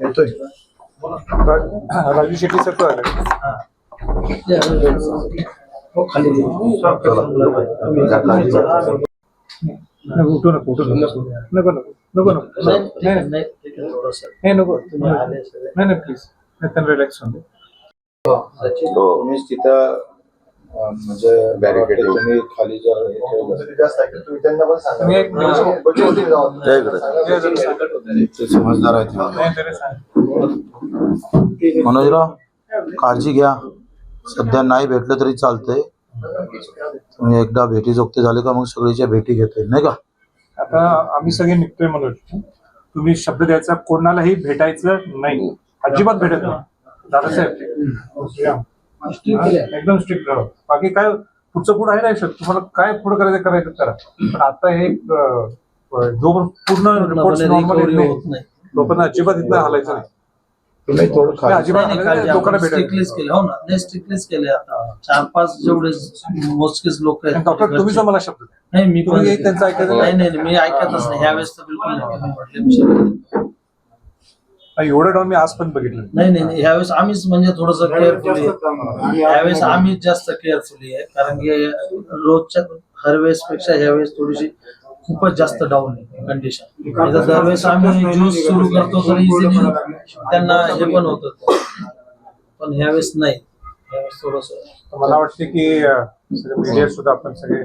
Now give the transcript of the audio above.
येतोय. राजू शेट्टी सर आले. नको उठू नको उठू नको. नको नको नको नको. नाही नाही नाही, नको. नाही नाही प्लीज नाही रिलॅक्स होऊन दे. तुम्हीच तिथं म्हणजे Barricade वाटतं तुम्ही खाली जर हे ठेवलं. तुम्ही एक जय गुरु. ते समजदार आहेत मनोजराव काळजी घ्या. सध्या नाही भेटलं तरी चालतंय. तुम्ही एकदा भेटी जोगते झाले का मग सगळीच्या भेटी घेता येईल नाही का? आता आम्ही सगळे निघतोय मनोज. तुम्ही शब्द द्यायचा कोणालाही भेटायचं नाही. अजिबात भेटत नाही. दादासाहेब एकदम स्ट्रिक्ट राहा. बाकी काय पुढचं पुढं आहे नाही शकत तुम्हाला काय पुढं करायचं करायचं करा. पण आता हे अं, जो पूर्ण रिपोर्ट नॉर्मल येत नाही. लोकांना अजिबात इथं हालायचं नाही. तुम्ही थोडं नाही, खाली अजिबात केले. हो ना नाही स्ट्रिक्टलीच केले आता. चार पाच जेवढे मोजकेच लोक आहेत डॉक्टर मला शब्द. नाही मी पण तुम्ही त्यांचं ऐकायचं नाही नाही. नाही, मी ऐकतच नाही. ह्यावेळेस तर बिलकुल नाही मी म्हटले मी शब्द- नाही, एवढं डाऊन मी आज पण बघितलं. नाही नाही नाही, ह्यावेळेस आम्हीच म्हणजे थोडस केअरफुली ह्यावेळेस आम्हीच जास्त केअरफुली आहे कारण की रोजच्या हर वेळेस पेक्षा ह्यावेळेस थोडीशी खूपच जास्त डाऊन आहे कंडिशन दरवेळेस आम्ही ज्यूस सुरू करतो तर त्यांना हे पण होत. पण ह्यावेळेस नाही. ह्यावेळेस थोडस मला वाटते की मीडिया सुद्धा आपण सगळे